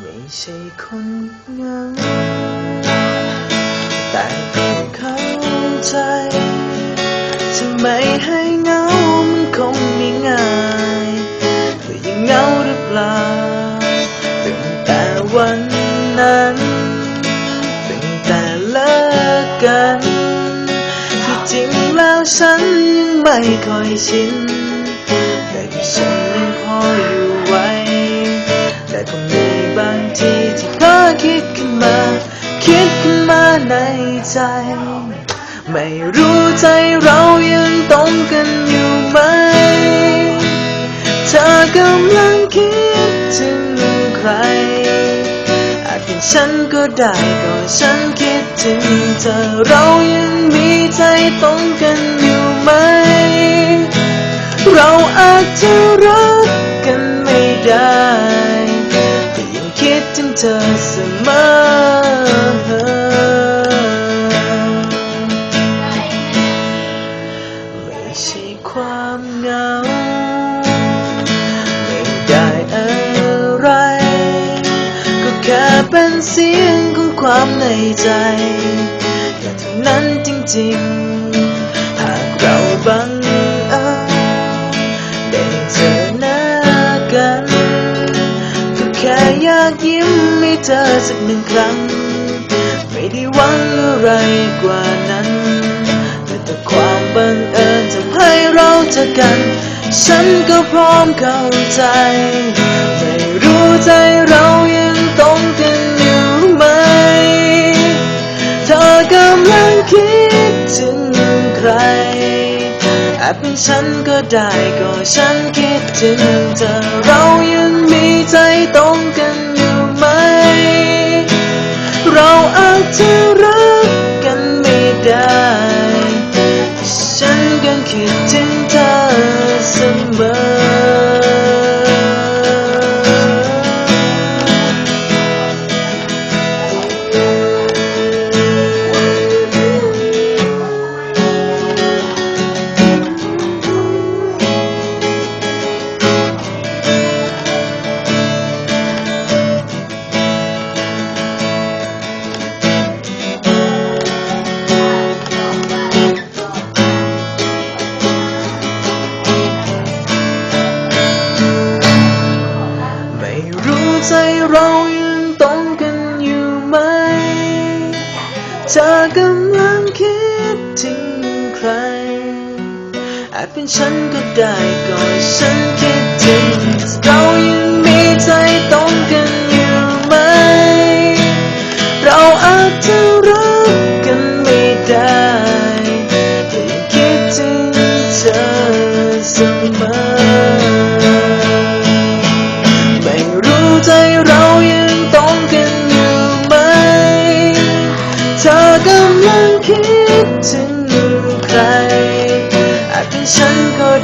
ไม่ใช่คนเงาแต่ก็เข้าใจจะไม่ให้เงามันคงไม่ง่ายเธอยังเงาหรือเปล่าตั้งแต่วันนั้นตั้งแต่เลิกกันที่จริงแล้วฉันยังไม่ค่อยชินแต่ที่ฉัน ใจ ไม่รู้ใจเรายังตรงกันอยู่ไหม เธอกำลังคิดถึงใคร อาจเป็นฉันก็ได้ก็ฉันคิดถึงเธอเรายังมีใจตรงกันอยู่ไหม เราอาจจะรักกันไม่ได้ แต่ยังคิดถึงเธอเสมอ ไม่ได้อะไร ก็แค่เป็นเสียงของความในใจแค่เท่านั้นจริงๆ หากเราบังเอิญได้เจอหน้ากัน ก็แค่อยากยิ้มให้เธอสักหนึ่งครั้ง ไม่ได้หวังอะไรกว่านั้น แต่ถ้าความบังเอิญทำให้เราเจอกัน ฉันก็พร้อมเข้าใจ ไม่รู้ใจเรายังตรงกันอยู่ไหม เธอกำลังคิดถึงใครอาจเป็นฉันก็ได้ก็ฉันคิดถึงเธอเรายังมีใจตรงกัน เป็นฉันก็ได้ก็ฉันคิดถึงเรายังมีใจตรงกันอยู่ไหม เราอาจจะรักกันไม่ได้แต่ยังคิดถึงเธอเสมอไม่รู้ใจเรายังตรงกันอยู่ไหม เธอกำลังคิด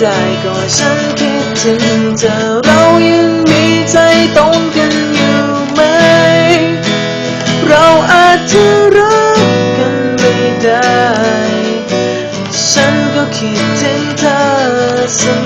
ได้ก็ฉันคิดถึงเธอเรายังมีใจตรงกันอยู่ไหม เราอาจจะรักกันไม่ได้ ฉันก็คิดถึงเธอเสมอ